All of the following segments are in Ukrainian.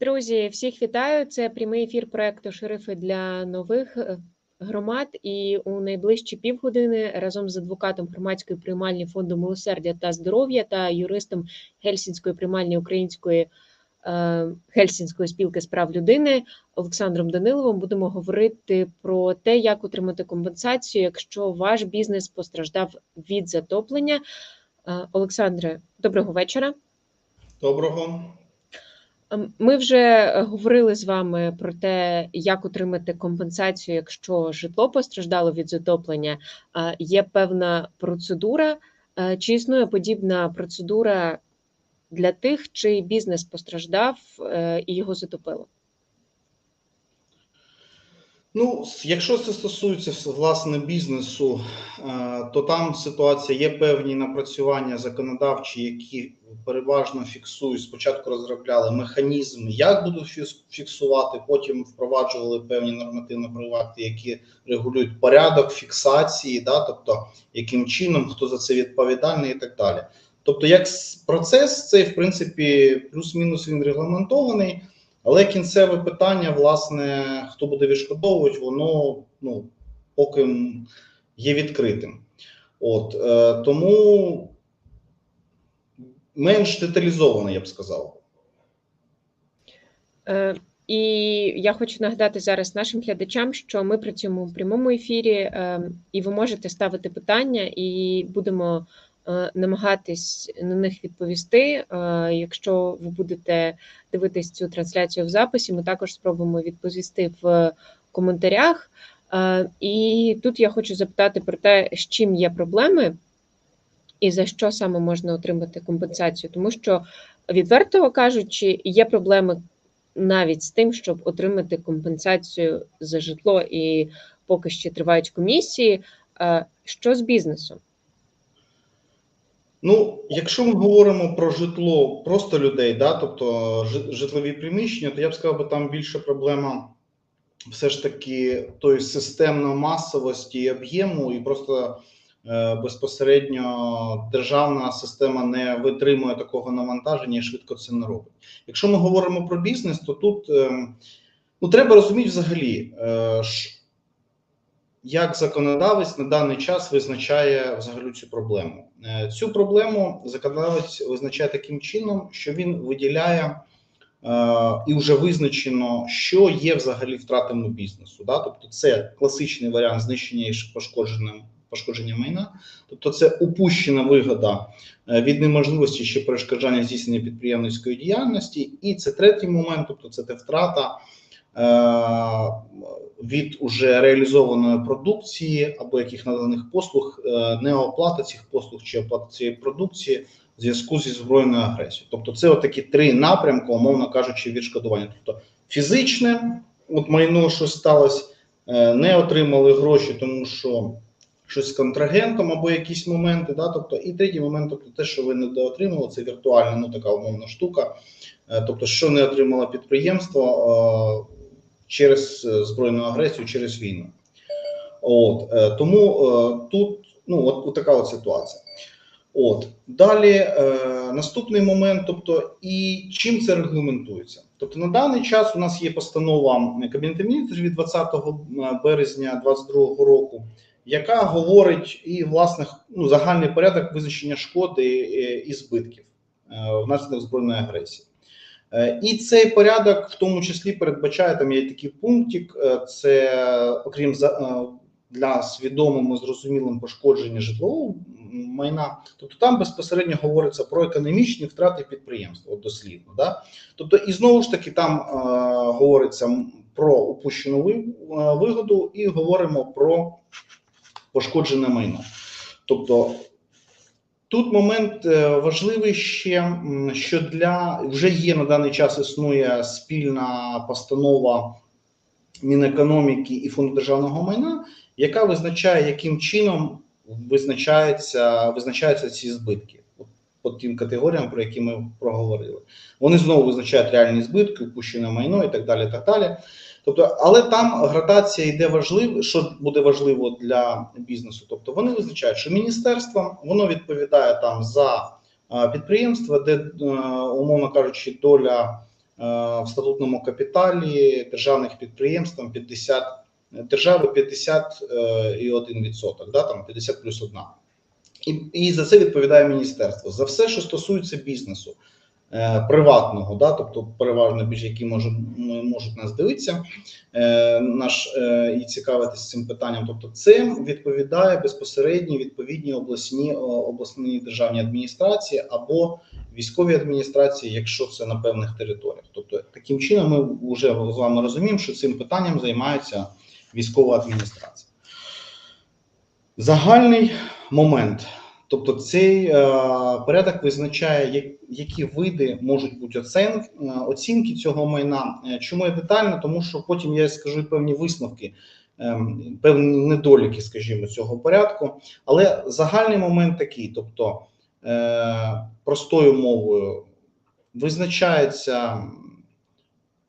Друзі, всіх вітаю. Це прямий ефір проекту Шерифи для нових е, громад. І у найближчі півгодини разом з адвокатом громадської приймальні фонду милосердя та здоров'я та юристом Гельсінської приймальні української е, Гельсінської спілки з прав людини Олександром Даниловим будемо говорити про те, як отримати компенсацію, якщо ваш бізнес постраждав від затоплення. Е, Олександре, доброго вечора. Доброго. Ем, Ми вже говорили з вами про те, як отримати компенсацію, якщо житло постраждало від затоплення. Є певна процедура, Е, чи існує подібна процедура для тих, чий бізнес постраждав е, і його затопило? Ну, якщо це стосується власне бізнесу, е, то там ситуація є певні напрацювання законодавчі, які переважно фіксують. Спочатку розробляли механізм, як будуть фіксувати, потім впроваджували певні нормативно-правові акти, які регулюють порядок фіксації, да, тобто яким чином, хто за це відповідальний і так далі. Тобто, як процес цей, в принципі, плюс-мінус він регламентований. Але кінцеве питання, власне, хто буде відшкодовувати, воно ну, поки є відкритим. От, е, тому менш деталізовано, я б сказав. Е, І я хочу нагадати зараз нашим глядачам, що ми працюємо у прямому ефірі, е, і ви можете ставити питання, і будемо намагатись на них відповісти. Е, Якщо ви будете дивитись цю трансляцію в записі, ми також спробуємо відповісти в коментарях. Е, І тут я хочу запитати про те, з чим є проблеми. І за що саме можна отримати компенсацію, тому що відверто кажучи, є проблеми навіть з тим, щоб отримати компенсацію за житло, і поки ще тривають комісії. Е, Що з бізнесом? Ну, якщо ми говоримо про житло просто людей, да, тобто житлові приміщення, то я б сказав, би там більше проблема все ж таки тої системної масовості і об'єму, і просто е, безпосередньо державна система не витримує такого навантаження і швидко це не робить. Якщо ми говоримо про бізнес, то тут е, ну, треба розуміти взагалі, е, як законодавець на даний час визначає взагалі цю проблему. Е, Цю проблему законодавець визначає таким чином, що він виділяє е, і вже визначено, що є взагалі втратами бізнесу. Да? Тобто, це класичний варіант знищення і пошкодження, пошкодження майна, тобто це упущена вигода е, від неможливості чи перешкоджання здійснення підприємницької діяльності, і це третій момент, тобто це те втрата. Е, Від уже реалізованої продукції або яких наданих послуг, е, неоплата цих послуг чи оплата цієї продукції в зв'язку зі збройною агресією. Тобто, це такі три напрямки, умовно кажучи, відшкодування. Тобто фізичне, от майно, що сталося, е, не отримали гроші, тому що щось з контрагентом або якісь моменти. Да? Тобто, і третій момент, тобто те, що ви не доотримали, це віртуальна, ну така умовна штука. Тобто, що не отримало підприємство через е, збройну агресію, через війну. От е, тому е, тут ну от, така от ситуація. От далі наступний момент, тобто, і чим це регламентується? Тобто, на даний час у нас є постанова Кабінету міністрів від 20 березня 2022 року, яка говорить і власне ну, загальний порядок визначення шкоди і збитків внаслідок збройної агресії. Е, І цей порядок в тому числі передбачає там є такий пунктик: е, це окрім за е, для свідомим і зрозумілим пошкодження житлового майна. Тобто там безпосередньо говориться про економічні втрати підприємства дослідно. Да? Тобто, і знову ж таки, там е, говориться про упущену вигоду і говоримо про пошкоджене майно. Тобто Тут момент е, важливий ще, що для вже є на даний час існує спільна постанова Мінекономіки і Фонду державного майна, яка визначає, яким чином визначається, визначаються ці збитки по тим категоріям, про які ми проговорили. Вони знову визначають реальні збитки, упущене майно і так далі. так далі. Тобто, але там градація йде важливо, що буде важливо для бізнесу. Тобто вони визначають, що міністерство воно відповідає там за е, підприємства, де, е, умовно кажучи, доля в статутному капіталі державних підприємств там 50, держави 51%, да, там 50 плюс 1. І, і за це відповідає міністерство. За все, що стосується бізнесу е, приватного, да, тобто переважно більш які може, м- можуть нас дивитися, е, наш е, і цікавитися цим питанням. Тобто, це відповідає безпосередньо відповідні обласні обласні державні адміністрації або військові адміністрації, якщо це на певних територіях. Тобто, таким чином, ми вже з вами розуміємо, що цим питанням займається військова адміністрація. Загальний момент. Тобто цей е, порядок визначає, які види можуть бути оцен, е, оцінки цього майна. Е, Чому я детально? Тому що потім я скажу певні висновки, е, певні недоліки, скажімо, цього порядку. Але загальний момент такий: тобто, е, простою мовою визначається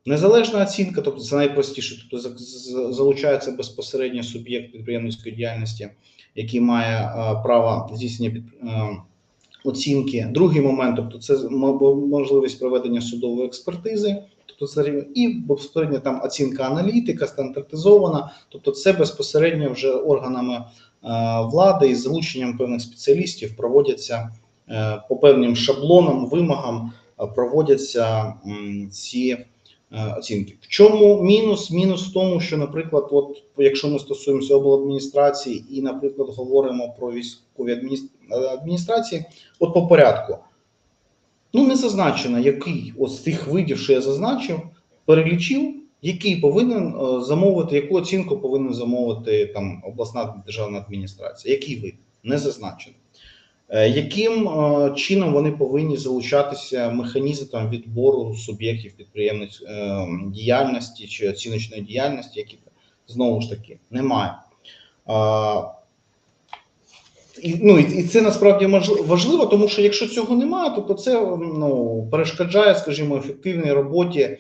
незалежна оцінка, тобто це найпростіше, тобто за- за- залучається безпосередньо суб'єкт підприємницької діяльності який має е, право здійснення під, е, оцінки. Другий момент, тобто це можливість проведення судової експертизи, тобто це і безпосередньо там оцінка аналітика, стандартизована, тобто це безпосередньо вже органами е, влади із залученням певних спеціалістів проводяться по певним шаблонам, вимогам проводяться ці оцінки. В чому мінус? Мінус в тому, що, наприклад, от якщо ми стосуємося обладміністрації і, наприклад, говоримо про військові е, адміністрації, от по порядку. Ну, не зазначено, який от з тих видів, що я зазначив, перелічив, який повинен е, замовити, яку оцінку повинен замовити там обласна державна адміністрація. Який вид? Не зазначено. Е, Яким е, чином вони повинні залучатися механізм відбору суб'єктів підприємниць е, діяльності чи оціночної діяльності, які знову ж таки немає. І, ну, і, це насправді важливо, тому що якщо цього немає, то, це ну, перешкоджає, скажімо, ефективній роботі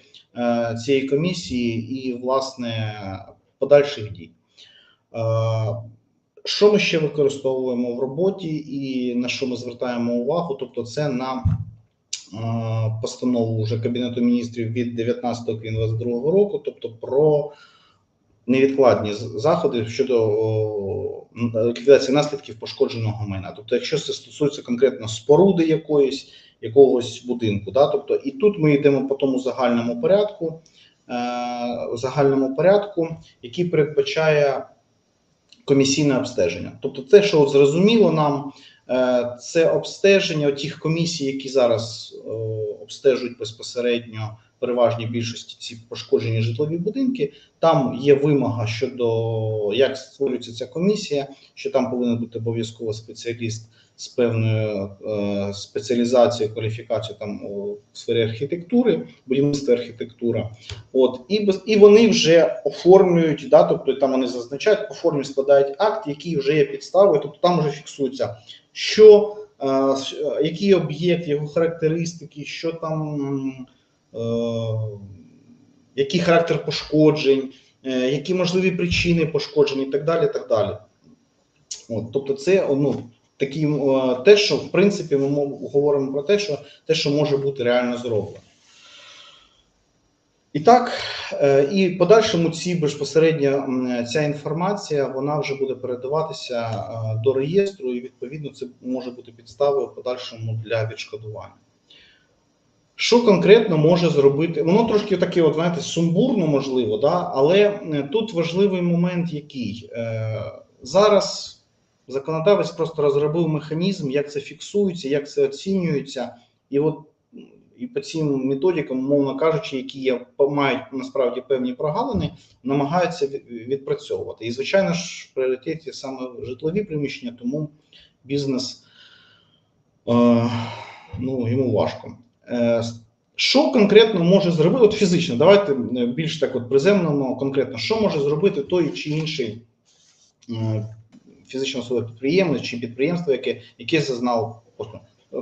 цієї комісії і, власне, подальших дій. Е, що ми ще використовуємо в роботі і на що ми звертаємо увагу? Тобто, це на е, постанову вже Кабінету міністрів від 19 квітня 2022 року, тобто про невідкладні заходи щодо ліквідації наслідків пошкодженого майна. Тобто, якщо це стосується конкретно споруди якоїсь, якогось будинку, да, тобто, і тут ми йдемо по тому загальному порядку, е, загальному порядку, який передбачає комісійне обстеження. Тобто, те, що зрозуміло нам, е, це обстеження тих комісій, які зараз е, обстежують безпосередньо переважній більшості ці пошкоджені житлові будинки. Там є вимога щодо як створюється ця комісія, що там повинен бути обов'язково спеціаліст з певною е, спеціалізацією, кваліфікацією там у сфері архітектури, будівництва архітектура. От і і вони вже оформлюють, да, тобто там вони зазначають, оформлюють, складають акт, який вже є підставою, тобто там вже фіксується, що е, е, який об'єкт, його характеристики, що там. е, який характер пошкоджень, е, які можливі причини пошкоджень і так далі. так далі. От, тобто, це ну, такі, е, те, що в принципі ми говоримо про те, що те, що може бути реально зроблено. І так, е, і в подальшому ці безпосередньо ця інформація вона вже буде передаватися е, до реєстру, і відповідно це може бути підставою в подальшому для відшкодування. Що конкретно може зробити? Воно трошки таке, от знаєте, сумбурно можливо, да? але тут важливий момент, який зараз законодавець просто розробив механізм, як це фіксується, як це оцінюється, і от і по цим методикам, мовно кажучи, які є, мають насправді певні прогалини, намагаються відпрацьовувати. І, звичайно ж, в пріоритеті саме житлові приміщення, тому бізнес е, ну, йому важко. Е, Що конкретно може зробити от фізично? Давайте е, більш так от приземлено, конкретно, що може зробити той чи інший е, фізична особа підприємець чи підприємство, яке, яке зазнало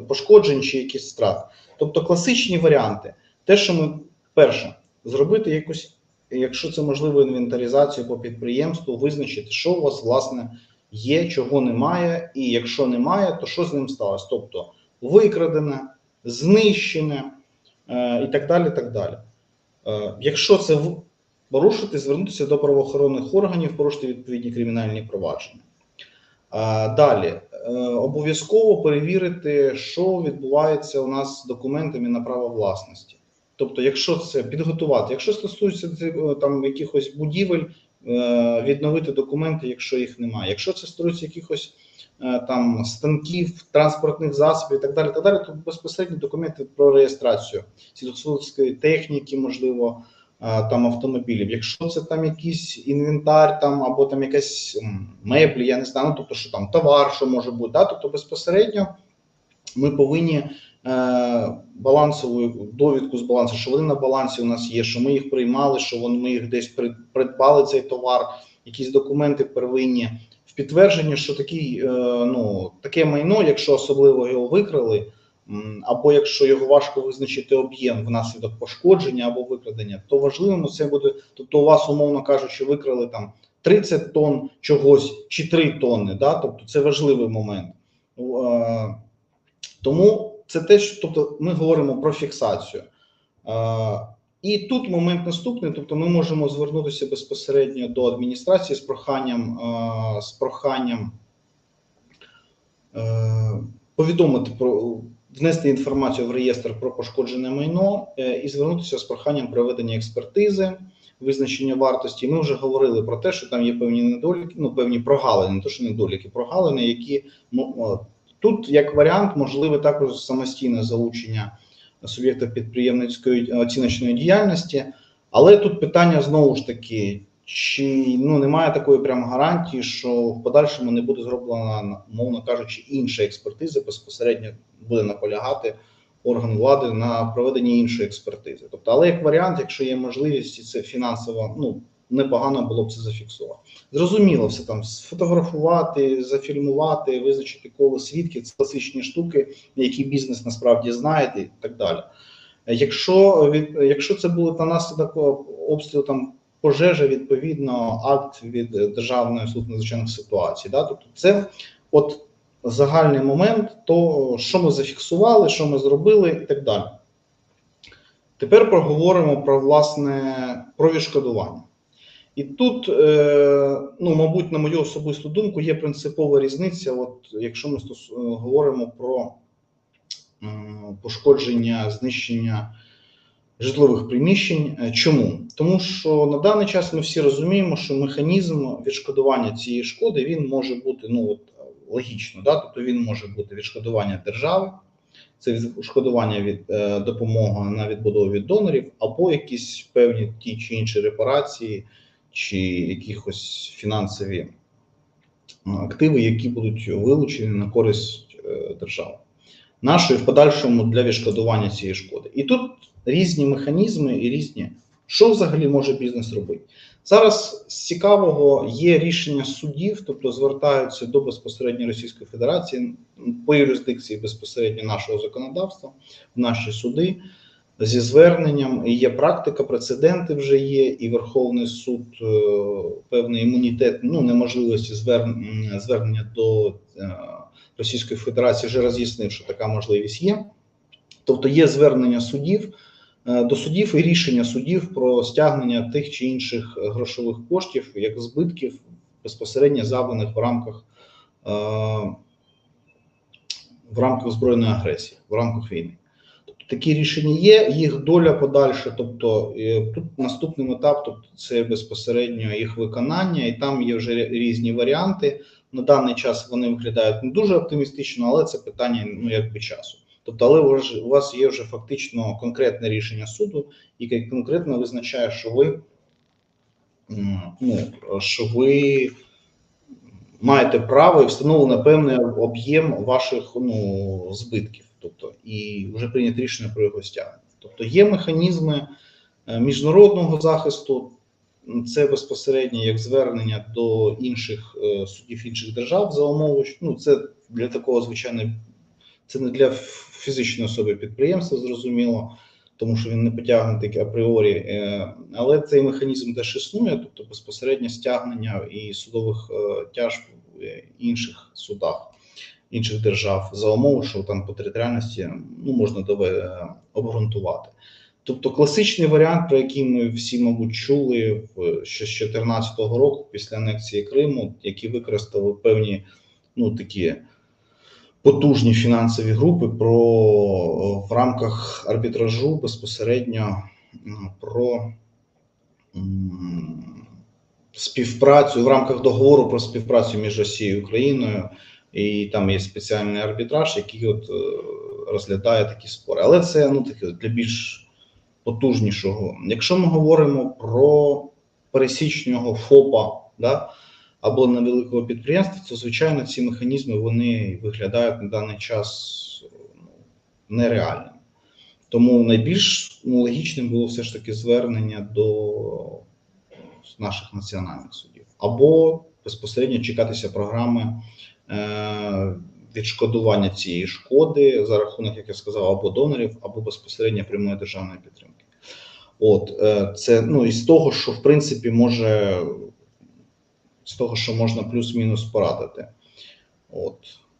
пошкоджень чи якісь страт. Тобто класичні варіанти. Те, що ми перше, зробити якусь, якщо це можливо, інвентаризацію по підприємству, визначити, що у вас власне є, чого немає, і якщо немає, то що з ним сталося? Тобто викрадене, знищене, е, і так далі. так далі. Е, Якщо це порушити, звернутися до правоохоронних органів, порушити відповідні кримінальні провадження. Далі е, обов'язково перевірити, що відбувається у нас з документами на право власності. Тобто, якщо це підготувати, якщо стосується е, там якихось будівель, е, відновити документи, якщо їх немає. Якщо це стосується якихось там станків, транспортних засобів і так далі, так далі, то безпосередньо документи про реєстрацію сільськогосподарської техніки, можливо, там автомобілів. Якщо це там якийсь інвентар, там або там якась меблі, я не знаю, ну, тобто, що там товар, що може бути, да? тобто безпосередньо ми повинні е, балансову довідку з балансу, що вони на балансі у нас є, що ми їх приймали, що вони ми їх десь придбали цей товар, якісь документи первинні в підтвердження, що такий, е, ну, таке майно, якщо особливо його викрали, або якщо його важко визначити об'єм внаслідок пошкодження або викрадення, то важливим це буде, тобто у вас, умовно кажучи, викрали там 30 тонн чогось чи 3 тонни, да? тобто це важливий момент. Е, Тому це те, що тобто ми говоримо про фіксацію. Е, І тут момент наступний: тобто, ми можемо звернутися безпосередньо до адміністрації з проханням, е, з проханням повідомити про внести інформацію в реєстр про пошкоджене майно е, і звернутися з проханням проведення експертизи, визначення вартості. Ми вже говорили про те, що там є певні недоліки, ну певні прогалини, не то що недоліки, прогалини, які ну, Тут як варіант можливе також самостійне залучення суб'єкта підприємницької оціночної діяльності, але тут питання знову ж таки, чи ну немає такої прямо гарантії, що в подальшому не буде зроблена, мовно кажучи, інша експертиза безпосередньо буде наполягати орган влади на проведенні іншої експертизи. Тобто, але як варіант, якщо є можливість, це фінансово ну непогано було б це зафіксувати. Зрозуміло, все там сфотографувати, зафільмувати, визначити коло свідків, це класичні штуки, які бізнес насправді знає і так далі. Якщо від якщо це було на наслідок обстрілу там пожежа, відповідно, акт від Державної служби надзвичайних ситуацій, да, тобто це от загальний момент, то що ми зафіксували, що ми зробили, і так далі. Тепер проговоримо про власне про відшкодування. І тут, е, ну, мабуть, на мою особисту думку, є принципова різниця. От якщо ми стос... говоримо про пошкодження, знищення житлових приміщень. Е, Чому? Тому що на даний час ми всі розуміємо, що механізм відшкодування цієї шкоди він може бути ну от логічно, да? тобто він може бути відшкодування держави, це відшкодування від е, допомоги на відбудову від донорів, або якісь певні ті чи інші репарації чи якихось фінансові активи, які будуть вилучені на користь держави, нашої в подальшому для відшкодування цієї шкоди. І тут різні механізми і різні, що взагалі може бізнес робити. Зараз з цікавого є рішення судів, тобто звертаються до безпосередньо Російської Федерації по юрисдикції безпосередньо нашого законодавства, в наші суди зі зверненням. І є практика, прецеденти вже є, і Верховний суд певний імунітет, ну неможливості звернення, до Російської Федерації вже роз'яснив, що така можливість є. Тобто є звернення судів до судів і рішення судів про стягнення тих чи інших грошових коштів, як збитків безпосередньо завданих в рамках в рамках збройної агресії, в рамках війни. Тобто такі рішення є, їх доля подальша. Тобто тут наступний етап, тобто це безпосередньо їх виконання, і там є вже різні варіанти. На даний час вони виглядають не дуже оптимістично, але це питання ну якби часу. Тобто, але у вас є вже фактично конкретне рішення суду, яке конкретно визначає, що ви ну, що ви маєте право і встановлено певний об'єм ваших ну, збитків, тобто і вже прийнято рішення про його стягнення. Тобто є механізми міжнародного захисту. Це безпосередньо як звернення до інших судів інших держав за умови. Ну це для такого звичайно, це не для фізичної особи підприємства, зрозуміло, тому що він не потягнутий апріорі, але цей механізм теж існує, тобто безпосередньо стягнення і судових тяж в інших судах. інших держав за умови, що там по територіальності ну, можна дове- обґрунтувати. Тобто класичний варіант, про який ми всі, мабуть, чули ще з 2014 року після анексії Криму, які використали певні ну, такі потужні фінансові групи про в рамках арбітражу безпосередньо про співпрацю в рамках договору про співпрацю між Росією і Україною, і там є спеціальний арбітраж, який от е, розглядає такі спори. Але це ну таке для більш потужнішого. Якщо ми говоримо про пересічного ФОПа, да, або невеликого підприємства, то звичайно ці механізми вони виглядають на даний час ну, нереальними. Тому найбільш ну, логічним було все ж таки звернення до наших національних судів, або безпосередньо чекатися програми е, відшкодування цієї шкоди за рахунок, як я сказав, або донорів, або безпосередньо прямої державної підтримки. От е, це ну із того, що в принципі може з того, що можна плюс-мінус порадити. От,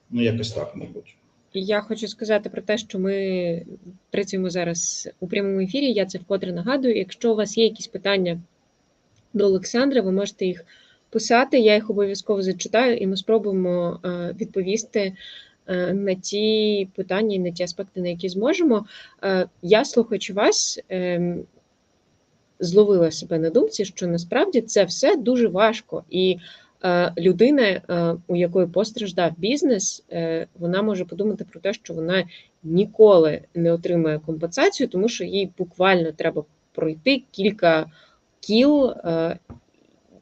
ну якось так, мабуть. Я хочу сказати про те, що ми працюємо зараз у прямому ефірі. Я це вкотре нагадую. Якщо у вас є якісь питання до Олександра, ви можете їх писати. Я їх обов'язково зачитаю, і ми спробуємо е, відповісти е, на ті питання і на ті аспекти, на які зможемо. Е, Я, слухаючи вас, ем, зловила себе на думці, що насправді це все дуже важко. І е, людина, е, у якої постраждав бізнес, е, вона може подумати про те, що вона ніколи не отримає компенсацію, тому що їй буквально треба пройти кілька кіл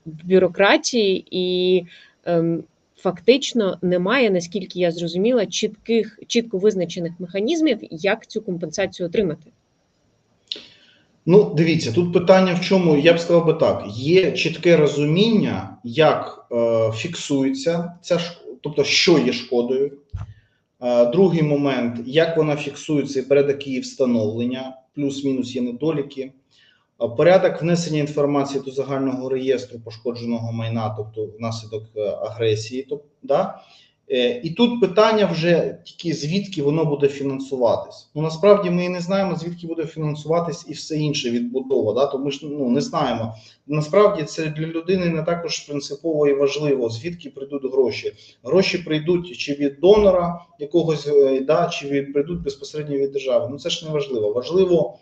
бюрократії і. ем, Фактично немає, наскільки я зрозуміла, чітких чітко визначених механізмів, як цю компенсацію отримати. Ну, дивіться, тут питання в чому, я б сказав би так: є чітке розуміння, як е, фіксується ця шкода, тобто, що є шкодою. Е, другий момент, як вона фіксується і порядок її встановлення, плюс-мінус є недоліки. Е, Порядок внесення інформації до загального реєстру пошкодженого майна, тобто внаслідок е, агресії. Тобто, да? Е, І тут питання вже тільки звідки воно буде фінансуватись. Ну насправді ми і не знаємо, звідки буде фінансуватись і все інше відбудова. Да? Тому що ну не знаємо. Насправді це для людини не також принципово і важливо, звідки прийдуть гроші. Гроші прийдуть чи від донора якогось, е, да, чи від прийдуть безпосередньо від держави. Ну це ж не важливо. Важливо,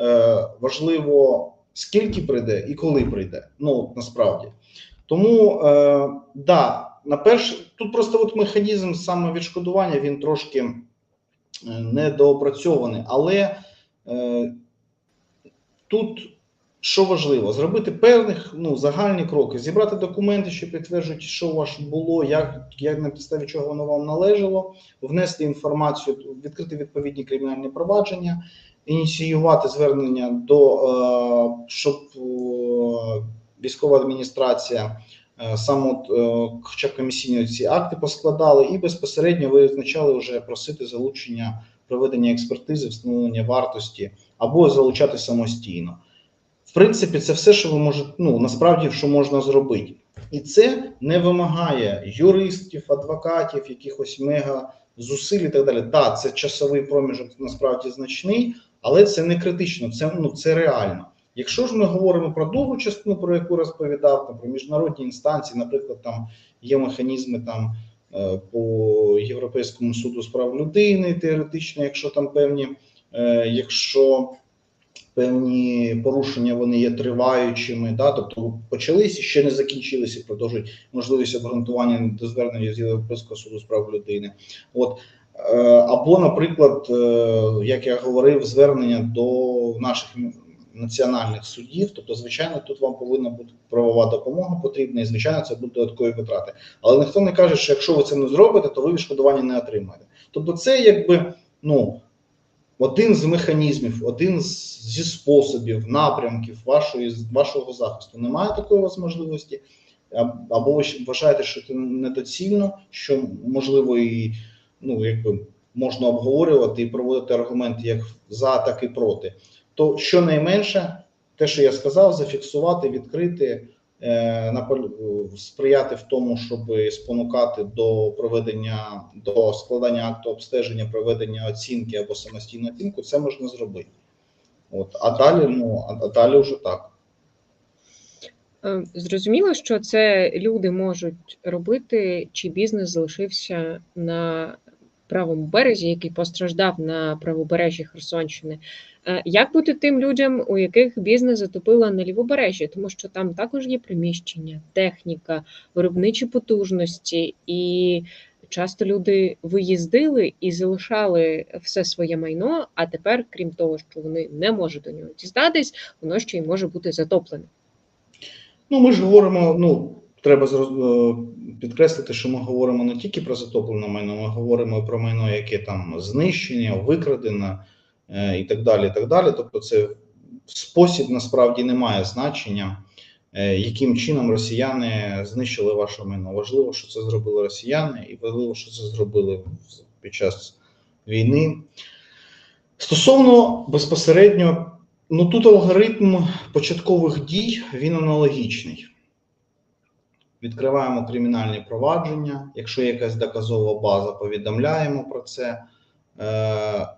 е, важливо скільки прийде і коли прийде. Ну насправді. Тому е, да. На перш тут просто от механізм самовідшкодування він трошки е, недоопрацьований, але е, тут що важливо, зробити певних ну, загальні кроки, зібрати документи, що підтверджують, що у вас було, як, як на підставі чого воно вам належало, внести інформацію, відкрити відповідні кримінальні провадження, ініціювати звернення до е, щоб е, військова адміністрація. Е, Саме хоча б комісійні ці акти поскладали, і безпосередньо визначали вже просити залучення проведення експертизи, встановлення вартості або залучати самостійно. В принципі, це все, що ви можете, ну насправді, що можна зробити, і це не вимагає юристів, адвокатів, якихось мега зусиль і так далі. Так, це часовий проміжок насправді значний, але це не критично, це ну це реально. Якщо ж ми говоримо про другу частину, про яку розповідав, там, про міжнародні інстанції, наприклад, там є механізми там е, по Європейському суду з прав людини, теоретично, якщо там певні, е, якщо певні порушення вони є триваючими, да, тобто почалися, ще не закінчилися, продовжують можливість обґрунтування до звернення з Європейського суду з прав людини. От е, або, наприклад, як я говорив, звернення до наших національних судів. Тобто, звичайно, тут вам повинна бути правова допомога потрібна, і звичайно, це будуть додаткові витрати. Але ніхто не каже, що якщо ви це не зробите, то ви відшкодування не отримаєте. Тобто, це якби ну. Один з механізмів, один з, зі способів, напрямків вашої вашого захисту. Немає такої можливості, або ви вважаєте, що це недоцільно, що можливо і ну якби можна обговорювати і проводити аргументи як за, так і проти то щонайменше, те, що я сказав, зафіксувати, відкрити, е, сприяти в тому, щоб спонукати до проведення до складання акту обстеження, проведення оцінки або самостійну оцінку, це можна зробити. От, а далі, ну а, а далі вже так. Е, Зрозуміло, що це люди можуть робити, чи бізнес залишився на правому березі, який постраждав на правобережжі Херсонщини. Е, Як бути тим людям, у яких бізнес затопило на лівобережжі, тому що там також є приміщення, техніка, виробничі потужності, і часто люди виїздили і залишали все своє майно. А тепер, крім того, що вони не можуть до нього дістатись, воно ще й може бути затоплене. Ну, ми ж говоримо, ну, треба е, підкреслити, що ми говоримо не тільки про затоплене майно, ми говоримо і про майно, яке там знищення, викрадено е, і так далі. і так далі. Тобто, це спосіб насправді не має значення, е, яким чином росіяни знищили ваше майно. Важливо, що це зробили росіяни, і важливо, що це зробили під час війни. Стосовно безпосередньо Ну тут алгоритм початкових дій він аналогічний. Відкриваємо кримінальні провадження. Якщо є якась доказова база, повідомляємо про це. Е,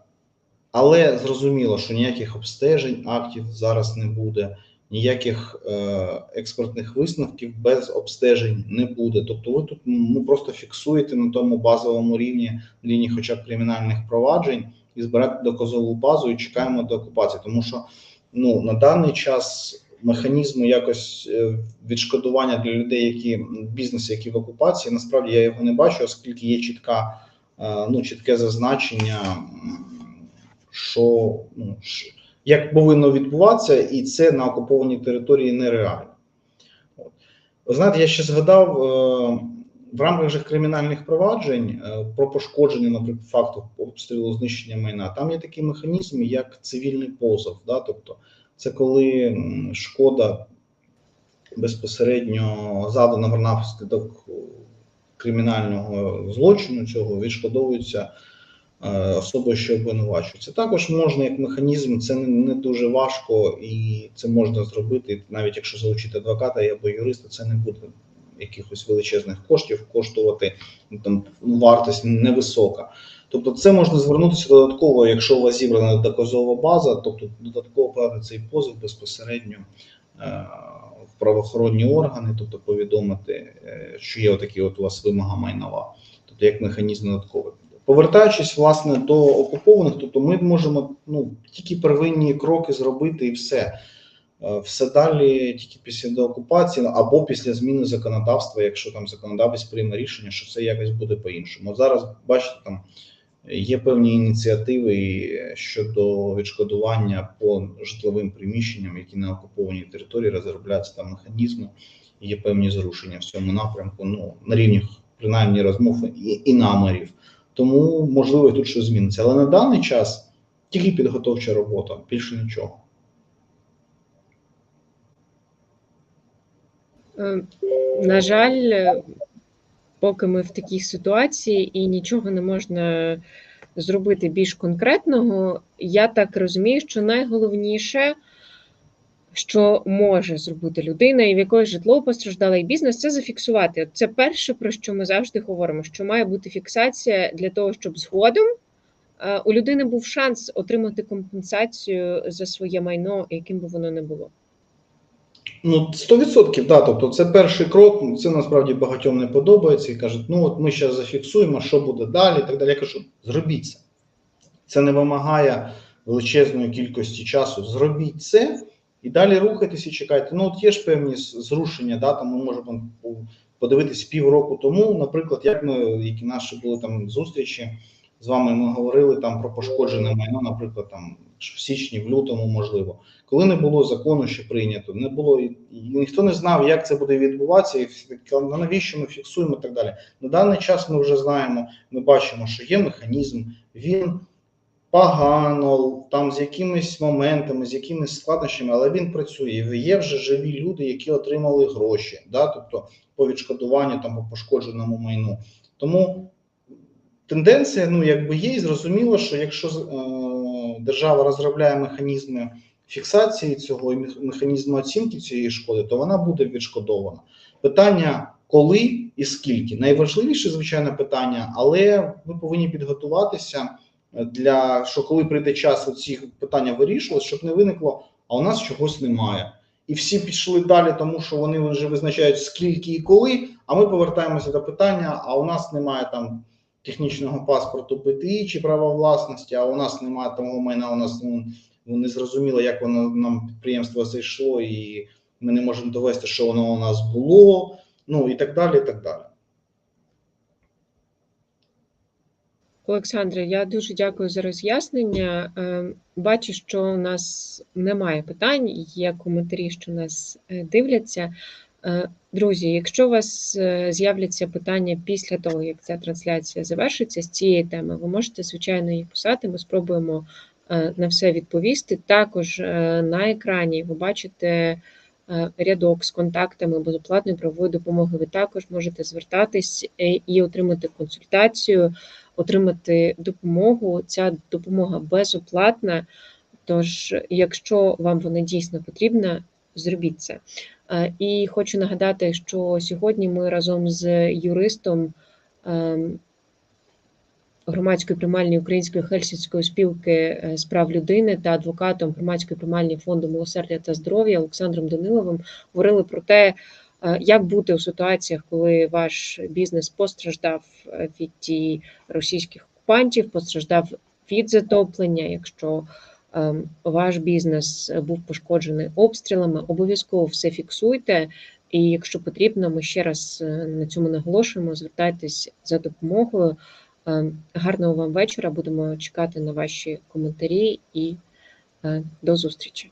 але зрозуміло, що ніяких обстежень, актів зараз не буде, ніяких е, експертних висновків без обстежень не буде. Тобто, ви тут ну, просто фіксуєте на тому базовому рівні лінії, хоча б кримінальних проваджень, і збирати доказову базу і чекаємо до окупації. Тому що ну на даний час механізму якось е, відшкодування для людей, які бізнеси, які в окупації, насправді я його не бачу, оскільки є чітка, е, ну чітке зазначення, що ну як повинно відбуватися, і це на окупованій території нереально. Ви знаєте, я ще згадав. е, в рамках же кримінальних проваджень про пошкодження, наприклад, факту обстрілу знищення майна, там є такий механізм, як цивільний позов. Да? Тобто, це коли шкода безпосередньо завдана внаслідок кримінального злочину цього відшкодовується е, особою, що обвинувачується. Також можна як механізм, це не, дуже важко, і це можна зробити, навіть якщо залучити адвоката або юриста, це не буде якихось величезних коштів коштувати ну, там вартість невисока. Тобто, це можна звернутися додатково, якщо у вас зібрана доказова база, тобто додатково подати цей позов безпосередньо е, в правоохоронні органи, тобто повідомити, е, що є отакі от у вас вимога майнова, тобто як механізм додатковий. Повертаючись власне до окупованих, тобто ми можемо ну тільки первинні кроки зробити і все. Е, Все далі тільки після деокупації або після зміни законодавства, якщо там законодавець прийме рішення, що це якось буде по-іншому. Зараз бачите, там є певні ініціативи щодо відшкодування по житловим приміщенням, які на окупованій території розробляються там механізми. Є певні зрушення в цьому напрямку. Ну на рівні принаймні розмов і, і намірів. Тому можливо тут щось зміниться. Але на даний час тільки підготовча робота, більше нічого. Е, На жаль, е, поки ми в такій ситуації і нічого не можна зробити більш конкретного, я так розумію, що найголовніше, що може зробити людина, і в якої житло постраждало, і бізнес, це зафіксувати. Це перше, про що ми завжди говоримо: що має бути фіксація для того, щоб згодом е, у людини був шанс отримати компенсацію за своє майно, яким би воно не було. Ну, 100%, да. Тобто, це перший крок. Це насправді багатьом не подобається і кажуть, ну от ми зараз зафіксуємо, що буде далі. І так далі. Я кажу, зробіть це. Це не вимагає величезної кількості часу. Зробіть це і далі рухайтесь і чекайте. Ну, от є ж певні зрушення, да, там ми можемо подивитись півроку тому, наприклад, як ми, які наші були там зустрічі з вами, ми говорили там про пошкоджене майно, наприклад, там в січні, в лютому, можливо коли не було закону, що прийнято, не було і, ніхто не знав, як це буде відбуватися, і навіщо ми фіксуємо і так далі. На даний час ми вже знаємо, ми бачимо, що є механізм, він погано, там з якимись моментами, з якимись складнощами, але він працює. Є вже живі люди, які отримали гроші, да? тобто по відшкодуванню там по пошкодженому майну. Тому тенденція, ну якби є, і зрозуміло, що якщо е, держава розробляє механізми фіксації цього і мех- механізму оцінки цієї шкоди, то вона буде відшкодована. Питання коли і скільки найважливіше, звичайно, питання, але ви повинні підготуватися для що коли прийде час ці питання вирішувати, щоб не виникло, а у нас чогось немає. І всі пішли далі, тому що вони вже визначають скільки і коли. А ми повертаємося до питання: а у нас немає там технічного паспорту ПТІ чи права власності, а у нас немає того майна, у нас ну, не зрозуміло, як воно нам підприємство зайшло, і ми не можемо довести, що воно у нас було. Ну і так далі. і так далі. Олександре, я дуже дякую за роз'яснення. Е, Бачу, що у нас немає питань, є коментарі, що нас е, дивляться. Е, Друзі, якщо у вас е, з'являться питання після того, як ця трансляція завершиться з цієї теми, ви можете, звичайно, їх писати. Ми спробуємо е, на все відповісти. Також на екрані ви бачите рядок з контактами безоплатної правової допомоги. Ви також можете звертатись і отримати консультацію отримати допомогу. Ця допомога безоплатна. Тож, якщо вам вона дійсно потрібна, зробіть це. Е, І хочу нагадати, що сьогодні ми разом з юристом ем, громадської приймальні Української хельсінської спілки е, з прав людини та адвокатом громадської приймальні фонду милосердя та здоров'я Олександром Даниловим говорили про те, е, як бути у ситуаціях, коли ваш бізнес постраждав е, від російських окупантів, постраждав від затоплення. Якщо ваш бізнес був пошкоджений обстрілами, обов'язково все фіксуйте. І якщо потрібно, ми ще раз е, на цьому наголошуємо. Звертайтесь за допомогою. Ем, Гарного вам вечора. Будемо чекати на ваші коментарі і е, до зустрічі.